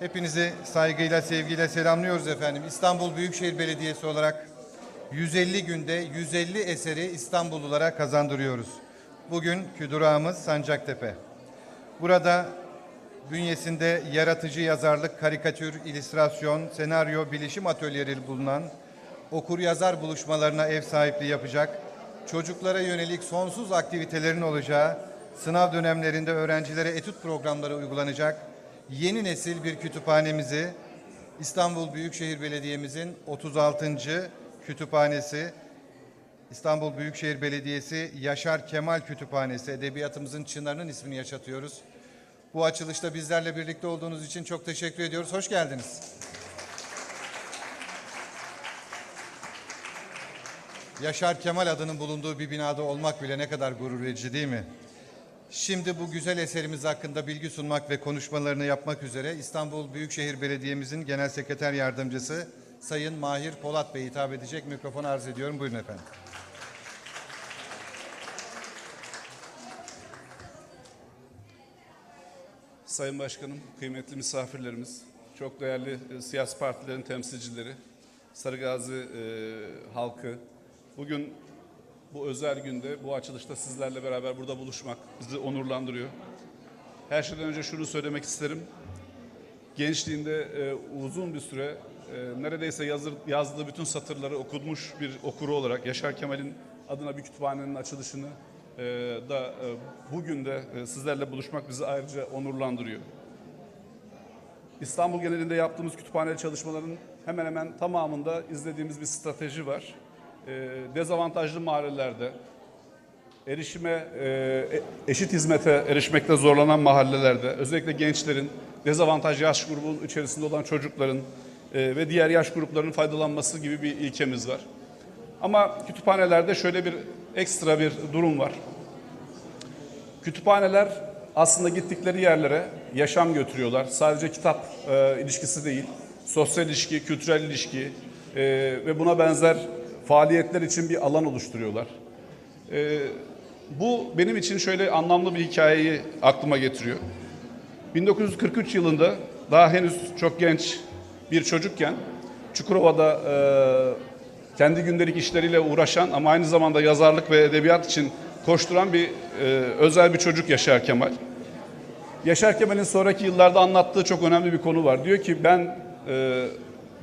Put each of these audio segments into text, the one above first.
Hepinizi saygıyla, sevgiyle selamlıyoruz efendim. İstanbul Büyükşehir Belediyesi olarak 150 günde 150 eseri İstanbullulara kazandırıyoruz. Bugünkü durağımız Sancaktepe. Burada bünyesinde yaratıcı yazarlık, karikatür, illüstrasyon, senaryo, bilişim atölyeleri bulunan okur yazar buluşmalarına ev sahipliği yapacak, çocuklara yönelik sonsuz aktivitelerin olacağı, sınav dönemlerinde öğrencilere etüt programları uygulanacak, yeni nesil bir kütüphanemizi İstanbul Büyükşehir Belediye'mizin 36. kütüphanesi İstanbul Büyükşehir Belediyesi Yaşar Kemal Kütüphanesi edebiyatımızın çınarının ismini yaşatıyoruz. Bu açılışta bizlerle birlikte olduğunuz için çok teşekkür ediyoruz. Hoş geldiniz. Yaşar Kemal adının bulunduğu bir binada olmak bile ne kadar gurur verici değil mi? Şimdi bu güzel eserimiz hakkında bilgi sunmak ve konuşmalarını yapmak üzere İstanbul Büyükşehir Belediye'mizin Genel Sekreter Yardımcısı Sayın Mahir Polat Bey hitap edecek. Mikrofonu arz ediyorum. Buyurun efendim. Sayın Başkanım, kıymetli misafirlerimiz, çok değerli e, siyasi partilerin temsilcileri, Sarıgazi e, halkı, bugün bu özel günde, bu açılışta sizlerle beraber burada buluşmak bizi onurlandırıyor. Her şeyden önce şunu söylemek isterim. Gençliğinde e, uzun bir süre e, neredeyse yazır, yazdığı bütün satırları okutmuş bir okuru olarak Yaşar Kemal'in adına bir kütüphanenin açılışını e, da e, bugün de e, sizlerle buluşmak bizi ayrıca onurlandırıyor. İstanbul genelinde yaptığımız kütüphane çalışmaların hemen hemen tamamında izlediğimiz bir strateji var. E, dezavantajlı mahallelerde, erişime, e, eşit hizmete erişmekte zorlanan mahallelerde, özellikle gençlerin, dezavantaj yaş grubunun içerisinde olan çocukların e, ve diğer yaş gruplarının faydalanması gibi bir ilkemiz var. Ama kütüphanelerde şöyle bir ekstra bir durum var. Kütüphaneler aslında gittikleri yerlere yaşam götürüyorlar. Sadece kitap e, ilişkisi değil, sosyal ilişki, kültürel ilişki e, ve buna benzer faaliyetler için bir alan oluşturuyorlar. E, bu benim için şöyle anlamlı bir hikayeyi aklıma getiriyor. 1943 yılında daha henüz çok genç bir çocukken Çukurova'da e, kendi gündelik işleriyle uğraşan ama aynı zamanda yazarlık ve edebiyat için koşturan bir e, özel bir çocuk Yaşar Kemal. Yaşar Kemal'in sonraki yıllarda anlattığı çok önemli bir konu var. Diyor ki ben e,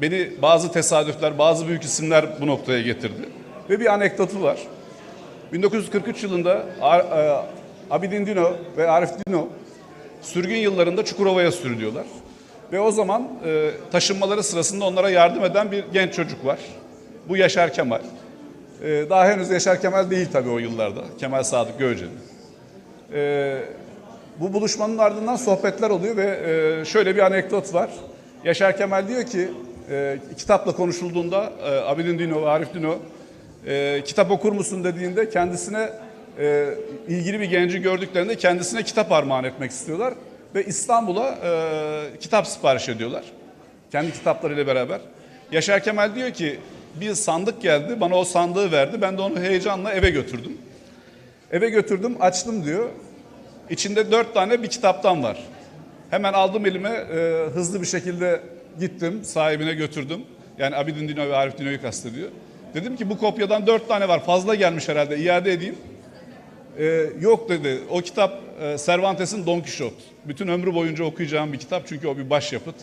beni bazı tesadüfler, bazı büyük isimler bu noktaya getirdi. Ve bir anekdotu var. 1943 yılında e, Abidin Dino ve Arif Dino sürgün yıllarında Çukurova'ya sürülüyorlar. Ve o zaman e, taşınmaları sırasında onlara yardım eden bir genç çocuk var. Bu Yaşar Kemal. E, daha henüz Yaşar Kemal değil tabii o yıllarda. Kemal Sadık Göğeceli. E, bu buluşmanın ardından sohbetler oluyor ve şöyle bir anekdot var. Yaşar Kemal diyor ki e, kitapla konuşulduğunda e, Abidin Dino Arif Dino e, kitap okur musun dediğinde kendisine e, ilgili bir genci gördüklerinde kendisine kitap armağan etmek istiyorlar ve İstanbul'a e, kitap sipariş ediyorlar. Kendi kitaplarıyla beraber. Yaşar Kemal diyor ki bir sandık geldi bana o sandığı verdi ben de onu heyecanla eve götürdüm. Eve götürdüm açtım diyor. İçinde dört tane bir kitaptan var. Hemen aldım elime e, hızlı bir şekilde gittim sahibine götürdüm. Yani Abidin Dino ve Arif Dino'yu kastediyor. Dedim ki bu kopyadan dört tane var fazla gelmiş herhalde iade edeyim. Ee, yok dedi. O kitap e, Cervantes'in Don Quixote. Bütün ömrü boyunca okuyacağım bir kitap çünkü o bir başyapıt.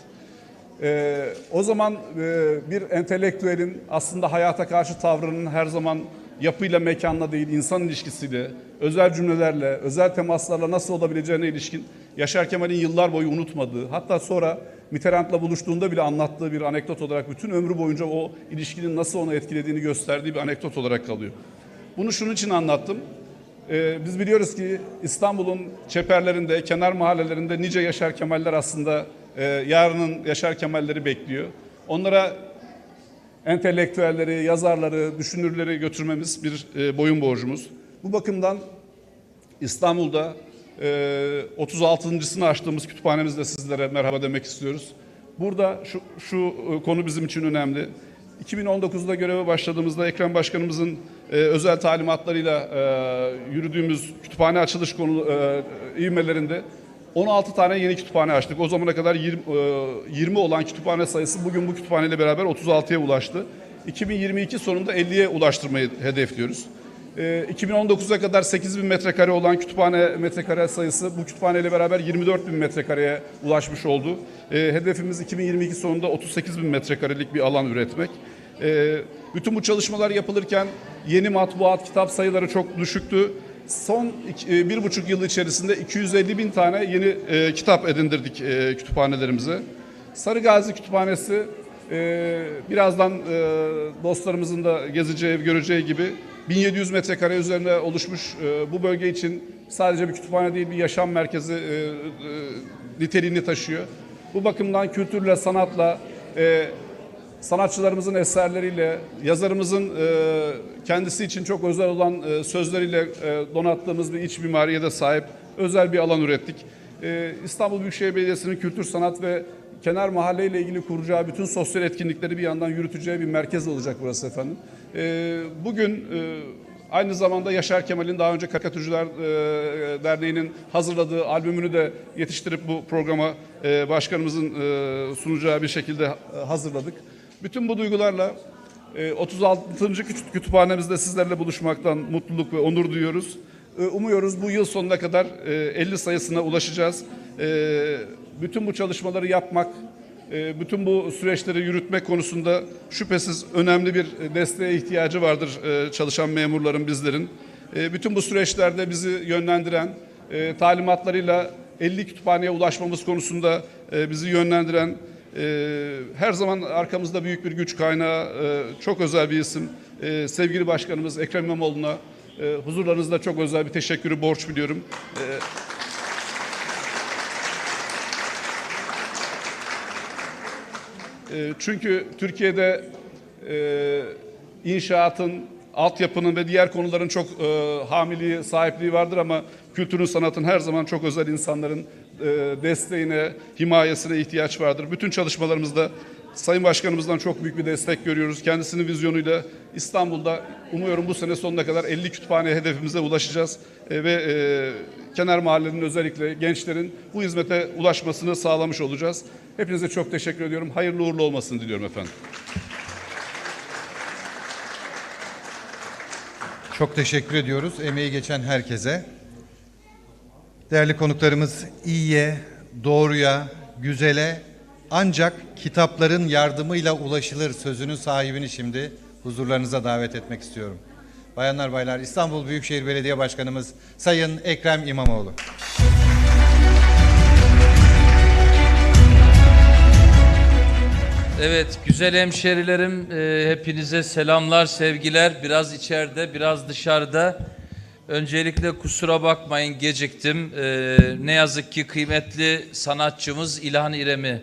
Ee, o zaman e, bir entelektüelin aslında hayata karşı tavrının her zaman yapıyla mekanla değil insan ilişkisiyle, özel cümlelerle, özel temaslarla nasıl olabileceğine ilişkin Yaşar Kemal'in yıllar boyu unutmadığı, hatta sonra Mitterrand'la buluştuğunda bile anlattığı bir anekdot olarak bütün ömrü boyunca o ilişkinin nasıl onu etkilediğini gösterdiği bir anekdot olarak kalıyor. Bunu şunun için anlattım. Ee, biz biliyoruz ki İstanbul'un çeperlerinde, kenar mahallelerinde nice Yaşar Kemaller aslında e, yarının Yaşar Kemalleri bekliyor. Onlara entelektüelleri, yazarları, düşünürleri götürmemiz bir e, boyun borcumuz. Bu bakımdan İstanbul'da 36.sını açtığımız kütüphanemizde sizlere merhaba demek istiyoruz. Burada şu, şu e, konu bizim için önemli. 2019'da göreve başladığımızda Ekrem Başkanımızın e, özel talimatlarıyla e, yürüdüğümüz kütüphane açılış konu e, ivmelerinde 16 tane yeni kütüphane açtık. O zamana kadar 20, e, 20 olan kütüphane sayısı bugün bu kütüphaneyle beraber 36'ya ulaştı. 2022 sonunda 50'ye ulaştırmayı hedefliyoruz. E, 2019'a kadar 8 bin metrekare olan kütüphane metrekare sayısı bu kütüphaneyle beraber 24 bin metrekareye ulaşmış oldu. E, hedefimiz 2022 sonunda 38 bin metrekarelik bir alan üretmek. E, bütün bu çalışmalar yapılırken yeni matbuat kitap sayıları çok düşüktü. Son e, bir buçuk yıl içerisinde 250 bin tane yeni e, kitap edindirdik e, kütüphanelerimize. Sarıgazi Kütüphanesi birazdan dostlarımızın da gezeceği, göreceği gibi 1700 metrekare üzerine oluşmuş e, bu bölge için sadece bir kütüphane değil bir yaşam merkezi e, e, niteliğini taşıyor. Bu bakımdan kültürle, sanatla, sanatçılarımızın eserleriyle, yazarımızın kendisi için çok özel olan sözleriyle donattığımız bir iç mimariye de sahip özel bir alan ürettik. İstanbul Büyükşehir Belediyesi'nin kültür, sanat ve kenar mahalle ile ilgili kuracağı bütün sosyal etkinlikleri bir yandan yürüteceği bir merkez olacak burası efendim. E, bugün e, Aynı zamanda Yaşar Kemal'in daha önce Karikatürcüler e, Derneği'nin hazırladığı albümünü de yetiştirip bu programa e, başkanımızın e, sunacağı bir şekilde e, hazırladık. Bütün bu duygularla e, 36. kütü- kütüphanemizde sizlerle buluşmaktan mutluluk ve onur duyuyoruz. E, Umuyoruz bu yıl sonuna kadar e, 50 sayısına ulaşacağız. E, Bütün bu çalışmaları yapmak, e, bütün bu süreçleri yürütmek konusunda şüphesiz önemli bir desteğe ihtiyacı vardır e, çalışan memurların, bizlerin. E, Bütün bu süreçlerde bizi yönlendiren, e, talimatlarıyla 50 kütüphaneye ulaşmamız konusunda e, bizi yönlendiren, e, her zaman arkamızda büyük bir güç kaynağı, e, çok özel bir isim, e, sevgili başkanımız Ekrem İmamoğlu'na e, huzurlarınızda çok özel bir teşekkürü borç biliyorum. E, E, Çünkü Türkiye'de e, inşaatın, altyapının ve diğer konuların çok e, hamiliği, sahipliği vardır ama kültürün, sanatın her zaman çok özel insanların e, desteğine, himayesine ihtiyaç vardır. Bütün çalışmalarımızda Sayın Başkanımızdan çok büyük bir destek görüyoruz. Kendisinin vizyonuyla İstanbul'da umuyorum bu sene sonuna kadar 50 kütüphane hedefimize ulaşacağız. E, ve e, kenar mahallenin özellikle gençlerin bu hizmete ulaşmasını sağlamış olacağız. Hepinize çok teşekkür ediyorum. Hayırlı uğurlu olmasını diliyorum efendim. Çok teşekkür ediyoruz emeği geçen herkese. Değerli konuklarımız iyiye, doğruya, güzele ancak kitapların yardımıyla ulaşılır sözünün sahibini şimdi huzurlarınıza davet etmek istiyorum. Bayanlar baylar İstanbul Büyükşehir Belediye Başkanımız Sayın Ekrem İmamoğlu. Evet, güzel hemşerilerim, e, hepinize selamlar, sevgiler. Biraz içeride, biraz dışarıda. Öncelikle kusura bakmayın geciktim. E, ne yazık ki kıymetli sanatçımız İlhan İrem'i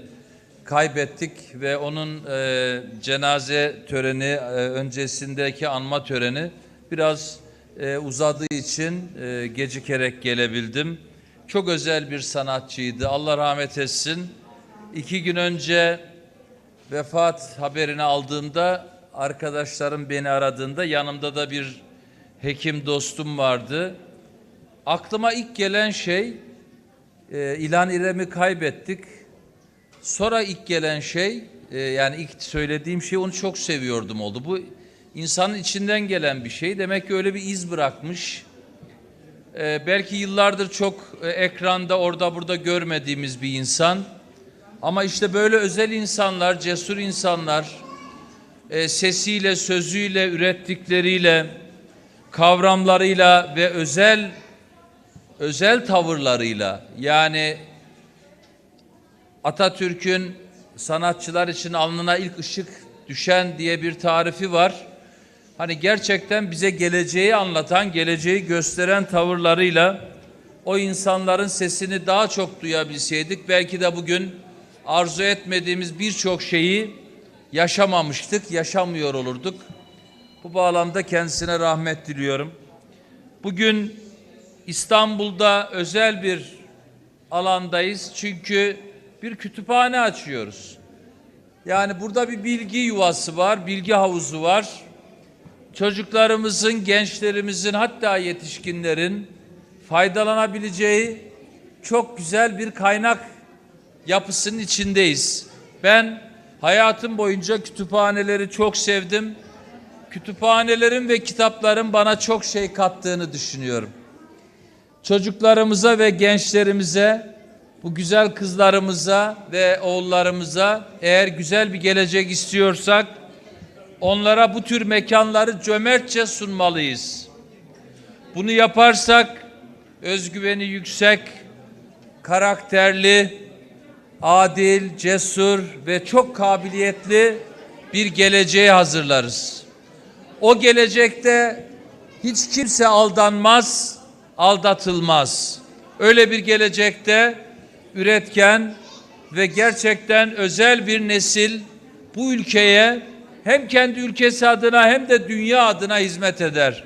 kaybettik ve onun e, cenaze töreni, e, öncesindeki anma töreni biraz e, uzadığı için e, gecikerek gelebildim. Çok özel bir sanatçıydı. Allah rahmet etsin. İki gün önce vefat haberini aldığımda arkadaşlarım beni aradığında yanımda da bir hekim dostum vardı. Aklıma ilk gelen şey e, İlhan İrem'i kaybettik. Sonra ilk gelen şey e, yani ilk söylediğim şey onu çok seviyordum oldu. Bu insanın içinden gelen bir şey. Demek ki öyle bir iz bırakmış. E, belki yıllardır çok e, ekranda orada burada görmediğimiz bir insan. Ama işte böyle özel insanlar, cesur insanlar, e, sesiyle, sözüyle, ürettikleriyle, kavramlarıyla ve özel özel tavırlarıyla yani Atatürk'ün sanatçılar için alnına ilk ışık düşen diye bir tarifi var. Hani gerçekten bize geleceği anlatan, geleceği gösteren tavırlarıyla o insanların sesini daha çok duyabilseydik belki de bugün arzu etmediğimiz birçok şeyi yaşamamıştık, yaşamıyor olurduk. Bu bağlamda kendisine rahmet diliyorum. Bugün İstanbul'da özel bir alandayız çünkü bir kütüphane açıyoruz. Yani burada bir bilgi yuvası var, bilgi havuzu var. Çocuklarımızın, gençlerimizin hatta yetişkinlerin faydalanabileceği çok güzel bir kaynak yapısının içindeyiz. Ben hayatım boyunca kütüphaneleri çok sevdim. Kütüphanelerin ve kitapların bana çok şey kattığını düşünüyorum. Çocuklarımıza ve gençlerimize, bu güzel kızlarımıza ve oğullarımıza eğer güzel bir gelecek istiyorsak onlara bu tür mekanları cömertçe sunmalıyız. Bunu yaparsak özgüveni yüksek, karakterli, adil, cesur ve çok kabiliyetli bir geleceğe hazırlarız. O gelecekte hiç kimse aldanmaz, aldatılmaz. Öyle bir gelecekte üretken ve gerçekten özel bir nesil bu ülkeye hem kendi ülkesi adına hem de dünya adına hizmet eder.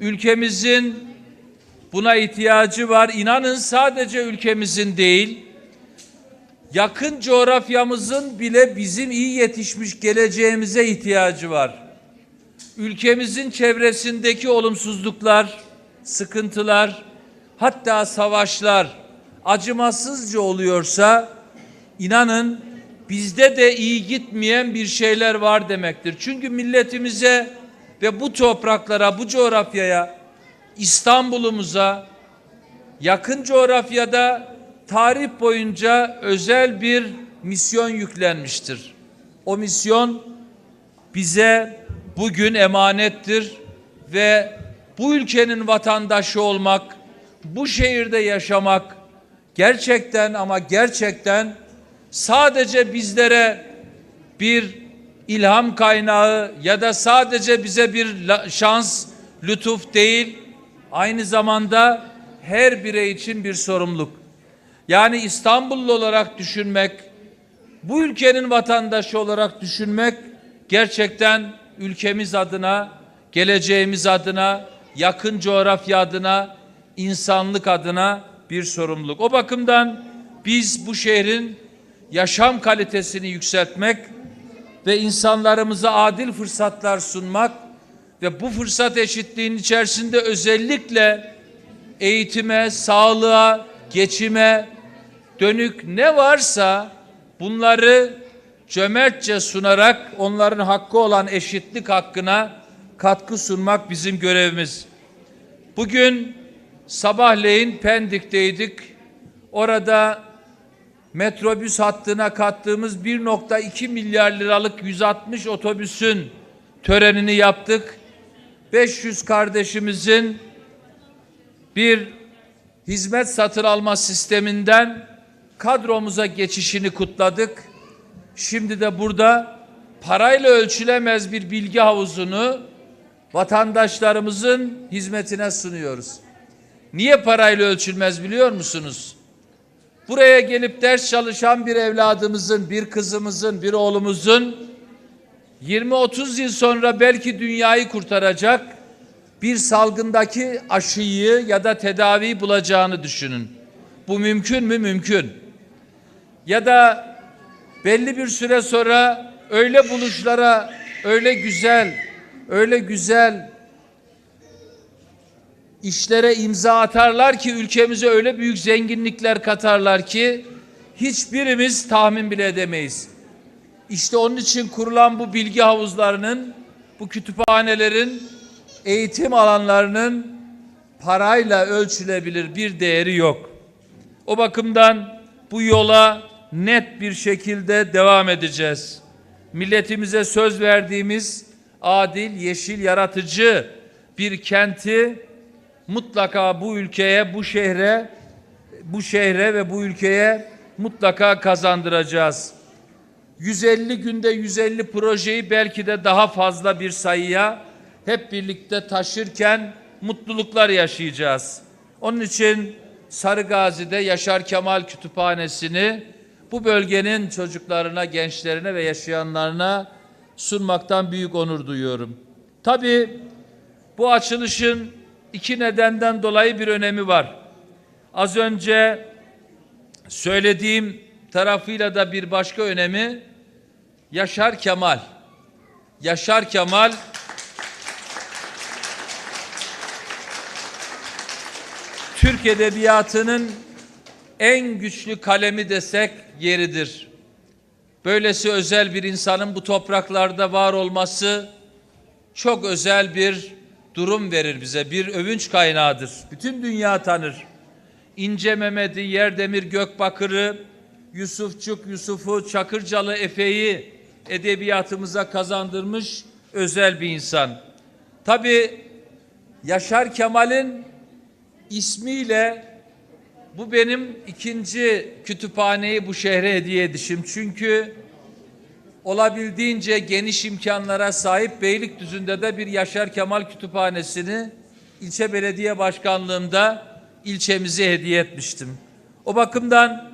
Ülkemizin buna ihtiyacı var. İnanın sadece ülkemizin değil, yakın coğrafyamızın bile bizim iyi yetişmiş geleceğimize ihtiyacı var. Ülkemizin çevresindeki olumsuzluklar, sıkıntılar, hatta savaşlar acımasızca oluyorsa inanın bizde de iyi gitmeyen bir şeyler var demektir. Çünkü milletimize ve bu topraklara, bu coğrafyaya, İstanbul'umuza, yakın coğrafyada tarih boyunca özel bir misyon yüklenmiştir. O misyon bize bugün emanettir ve bu ülkenin vatandaşı olmak, bu şehirde yaşamak gerçekten ama gerçekten sadece bizlere bir ilham kaynağı ya da sadece bize bir şans, lütuf değil, aynı zamanda her birey için bir sorumluluk. Yani İstanbullu olarak düşünmek, bu ülkenin vatandaşı olarak düşünmek gerçekten ülkemiz adına, geleceğimiz adına, yakın coğrafya adına, insanlık adına bir sorumluluk. O bakımdan biz bu şehrin yaşam kalitesini yükseltmek ve insanlarımıza adil fırsatlar sunmak ve bu fırsat eşitliğinin içerisinde özellikle eğitime, sağlığa, geçime dönük ne varsa bunları cömertçe sunarak onların hakkı olan eşitlik hakkına katkı sunmak bizim görevimiz. Bugün sabahleyin Pendik'teydik. Orada metrobüs hattına kattığımız 1.2 milyar liralık 160 otobüsün törenini yaptık. 500 kardeşimizin bir hizmet satın alma sisteminden kadromuza geçişini kutladık. Şimdi de burada parayla ölçülemez bir bilgi havuzunu vatandaşlarımızın hizmetine sunuyoruz. Niye parayla ölçülmez biliyor musunuz? Buraya gelip ders çalışan bir evladımızın, bir kızımızın, bir oğlumuzun 20-30 yıl sonra belki dünyayı kurtaracak bir salgındaki aşıyı ya da tedaviyi bulacağını düşünün. Bu mümkün mü? Mümkün. Ya da belli bir süre sonra öyle buluşlara öyle güzel, öyle güzel işlere imza atarlar ki ülkemize öyle büyük zenginlikler katarlar ki hiçbirimiz tahmin bile edemeyiz. İşte onun için kurulan bu bilgi havuzlarının, bu kütüphanelerin, eğitim alanlarının parayla ölçülebilir bir değeri yok. O bakımdan bu yola net bir şekilde devam edeceğiz. Milletimize söz verdiğimiz adil, yeşil, yaratıcı bir kenti mutlaka bu ülkeye, bu şehre, bu şehre ve bu ülkeye mutlaka kazandıracağız. 150 günde 150 projeyi belki de daha fazla bir sayıya hep birlikte taşırken mutluluklar yaşayacağız. Onun için Sarıgazi'de Yaşar Kemal Kütüphanesi'ni bu bölgenin çocuklarına, gençlerine ve yaşayanlarına sunmaktan büyük onur duyuyorum. Tabii bu açılışın iki nedenden dolayı bir önemi var. Az önce söylediğim tarafıyla da bir başka önemi Yaşar Kemal. Yaşar Kemal Türk edebiyatının en güçlü kalemi desek yeridir. Böylesi özel bir insanın bu topraklarda var olması çok özel bir durum verir bize. Bir övünç kaynağıdır. Bütün dünya tanır. İnce Mehmet'i, Yerdemir Gökbakır'ı, Yusufçuk Yusuf'u, Çakırcalı Efe'yi edebiyatımıza kazandırmış özel bir insan. Tabii Yaşar Kemal'in ismiyle bu benim ikinci kütüphaneyi bu şehre hediye edişim. Çünkü olabildiğince geniş imkanlara sahip Beylikdüzü'nde de bir Yaşar Kemal Kütüphanesi'ni ilçe belediye başkanlığımda ilçemize hediye etmiştim. O bakımdan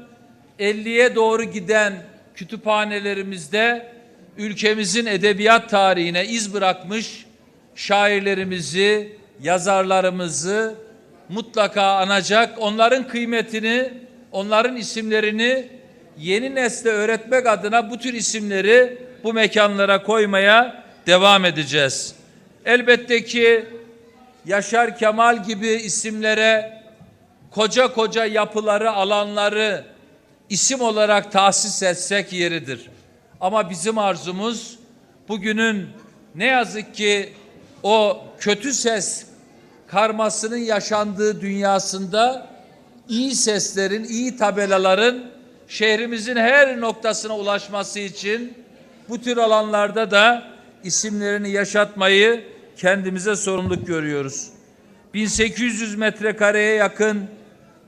50'ye doğru giden kütüphanelerimizde ülkemizin edebiyat tarihine iz bırakmış şairlerimizi, yazarlarımızı mutlaka anacak, onların kıymetini, onların isimlerini yeni nesle öğretmek adına bu tür isimleri bu mekanlara koymaya devam edeceğiz. Elbette ki Yaşar Kemal gibi isimlere koca koca yapıları, alanları isim olarak tahsis etsek yeridir. Ama bizim arzumuz bugünün ne yazık ki o kötü ses karmasının yaşandığı dünyasında iyi seslerin, iyi tabelaların şehrimizin her noktasına ulaşması için bu tür alanlarda da isimlerini yaşatmayı kendimize sorumluluk görüyoruz. 1800 metrekareye yakın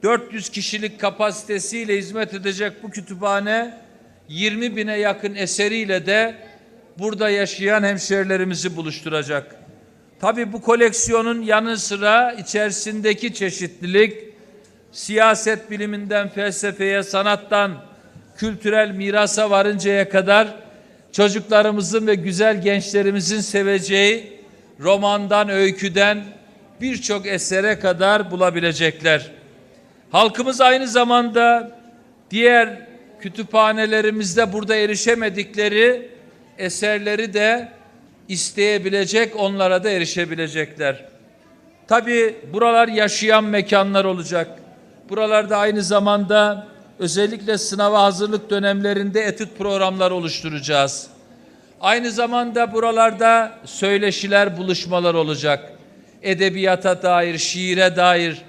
400 kişilik kapasitesiyle hizmet edecek bu kütüphane 20 bine yakın eseriyle de burada yaşayan hemşerilerimizi buluşturacak. Tabii bu koleksiyonun yanı sıra içerisindeki çeşitlilik siyaset biliminden felsefeye, sanattan kültürel mirasa varıncaya kadar çocuklarımızın ve güzel gençlerimizin seveceği romandan, öyküden birçok esere kadar bulabilecekler. Halkımız aynı zamanda diğer kütüphanelerimizde burada erişemedikleri eserleri de isteyebilecek, onlara da erişebilecekler. Tabii buralar yaşayan mekanlar olacak. Buralarda aynı zamanda özellikle sınava hazırlık dönemlerinde etüt programları oluşturacağız. Aynı zamanda buralarda söyleşiler, buluşmalar olacak. Edebiyata dair, şiire dair,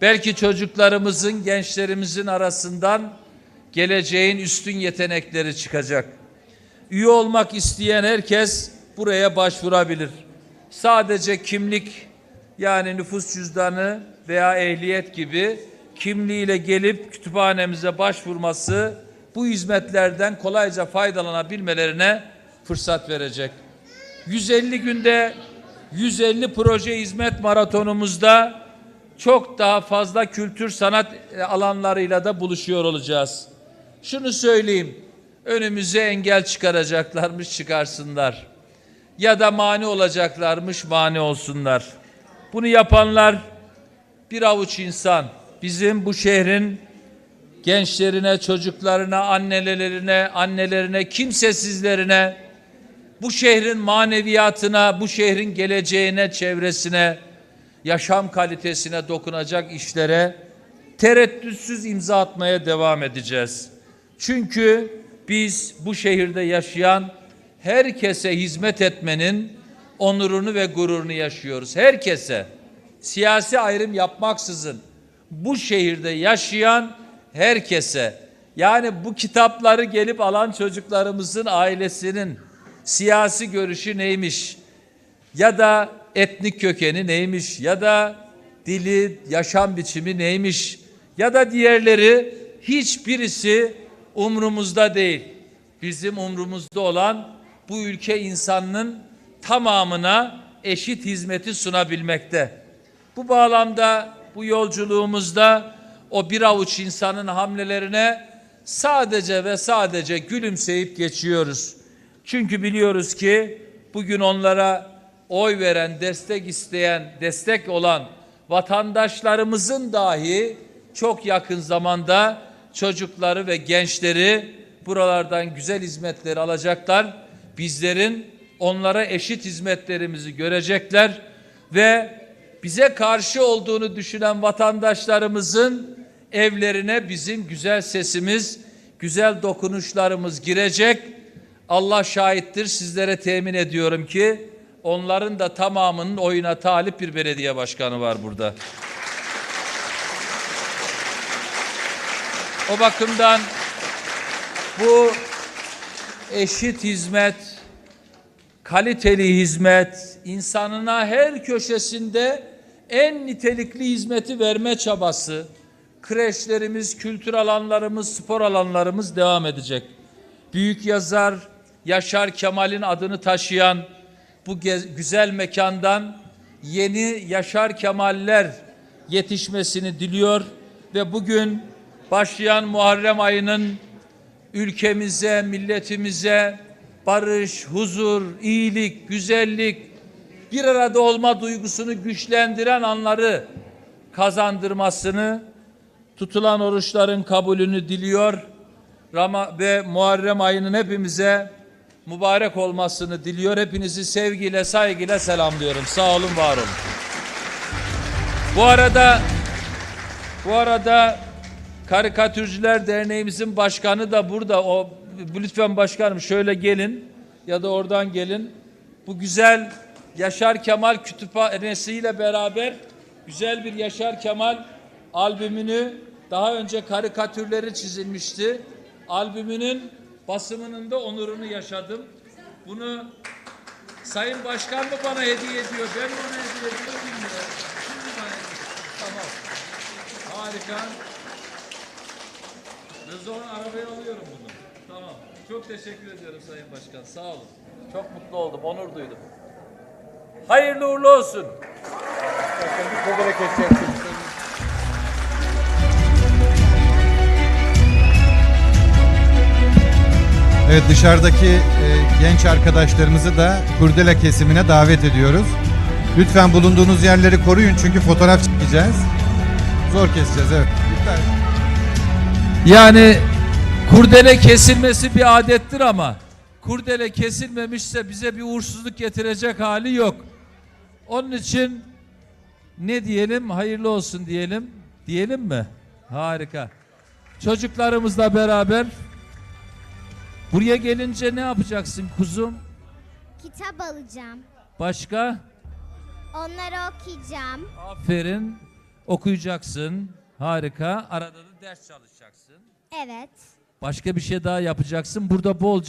belki çocuklarımızın, gençlerimizin arasından geleceğin üstün yetenekleri çıkacak. Üye olmak isteyen herkes buraya başvurabilir. Sadece kimlik yani nüfus cüzdanı veya ehliyet gibi kimliğiyle gelip kütüphanemize başvurması bu hizmetlerden kolayca faydalanabilmelerine fırsat verecek. 150 günde 150 proje hizmet maratonumuzda çok daha fazla kültür sanat e, alanlarıyla da buluşuyor olacağız. Şunu söyleyeyim. Önümüze engel çıkaracaklarmış çıkarsınlar. Ya da mani olacaklarmış mani olsunlar. Bunu yapanlar bir avuç insan. Bizim bu şehrin gençlerine, çocuklarına, annelerine, annelerine, kimsesizlerine, bu şehrin maneviyatına, bu şehrin geleceğine, çevresine, yaşam kalitesine dokunacak işlere tereddütsüz imza atmaya devam edeceğiz. Çünkü biz bu şehirde yaşayan herkese hizmet etmenin onurunu ve gururunu yaşıyoruz. Herkese siyasi ayrım yapmaksızın bu şehirde yaşayan herkese yani bu kitapları gelip alan çocuklarımızın ailesinin siyasi görüşü neymiş ya da etnik kökeni neymiş ya da dili, yaşam biçimi neymiş ya da diğerleri hiçbirisi umrumuzda değil. Bizim umrumuzda olan bu ülke insanının tamamına eşit hizmeti sunabilmekte. Bu bağlamda bu yolculuğumuzda o bir avuç insanın hamlelerine sadece ve sadece gülümseyip geçiyoruz. Çünkü biliyoruz ki bugün onlara oy veren, destek isteyen, destek olan vatandaşlarımızın dahi çok yakın zamanda çocukları ve gençleri buralardan güzel hizmetleri alacaklar. Bizlerin onlara eşit hizmetlerimizi görecekler ve bize karşı olduğunu düşünen vatandaşlarımızın evlerine bizim güzel sesimiz, güzel dokunuşlarımız girecek. Allah şahittir sizlere temin ediyorum ki onların da tamamının oyuna talip bir belediye başkanı var burada. O bakımdan bu eşit hizmet, kaliteli hizmet, insanına her köşesinde en nitelikli hizmeti verme çabası, kreşlerimiz, kültür alanlarımız, spor alanlarımız devam edecek. Büyük yazar Yaşar Kemal'in adını taşıyan bu güzel mekandan yeni Yaşar Kemaller yetişmesini diliyor ve bugün başlayan Muharrem ayının ülkemize, milletimize barış, huzur, iyilik, güzellik, bir arada olma duygusunu güçlendiren anları kazandırmasını, tutulan oruçların kabulünü diliyor. Rama ve Muharrem ayının hepimize mübarek olmasını diliyor. Hepinizi sevgiyle, saygıyla selamlıyorum. Sağ olun, var olun. Bu arada bu arada Karikatürcüler Derneğimizin başkanı da burada. O lütfen başkanım şöyle gelin ya da oradan gelin. Bu güzel Yaşar Kemal Kütüphanesi'yle beraber güzel bir Yaşar Kemal albümünü daha önce karikatürleri çizilmişti. Albümünün basımının da onurunu yaşadım. Bunu Sayın Başkan mı bana hediye ediyor? Ben mi ona hediye ediyorum bilmiyorum. Şimdi bana hediye- Tamam. Harika. Sonra arabaya alıyorum bunu. Tamam. Çok teşekkür ediyorum Sayın Başkan. Sağ olun. Çok mutlu oldum, onur duydum. Hayırlı uğurlu olsun. Evet dışarıdaki e, genç arkadaşlarımızı da kurdele kesimine davet ediyoruz. Lütfen bulunduğunuz yerleri koruyun çünkü fotoğraf çekeceğiz. Zor keseceğiz evet. Lütfen. Yani kurdele kesilmesi bir adettir ama kurdele kesilmemişse bize bir uğursuzluk getirecek hali yok. Onun için ne diyelim? Hayırlı olsun diyelim. Diyelim mi? Harika. Çocuklarımızla beraber buraya gelince ne yapacaksın kuzum? Kitap alacağım. Başka? Onları okuyacağım. Aferin. Okuyacaksın. Harika. Arada da ders çalışacaksın. Evet. Başka bir şey daha yapacaksın. Burada bolca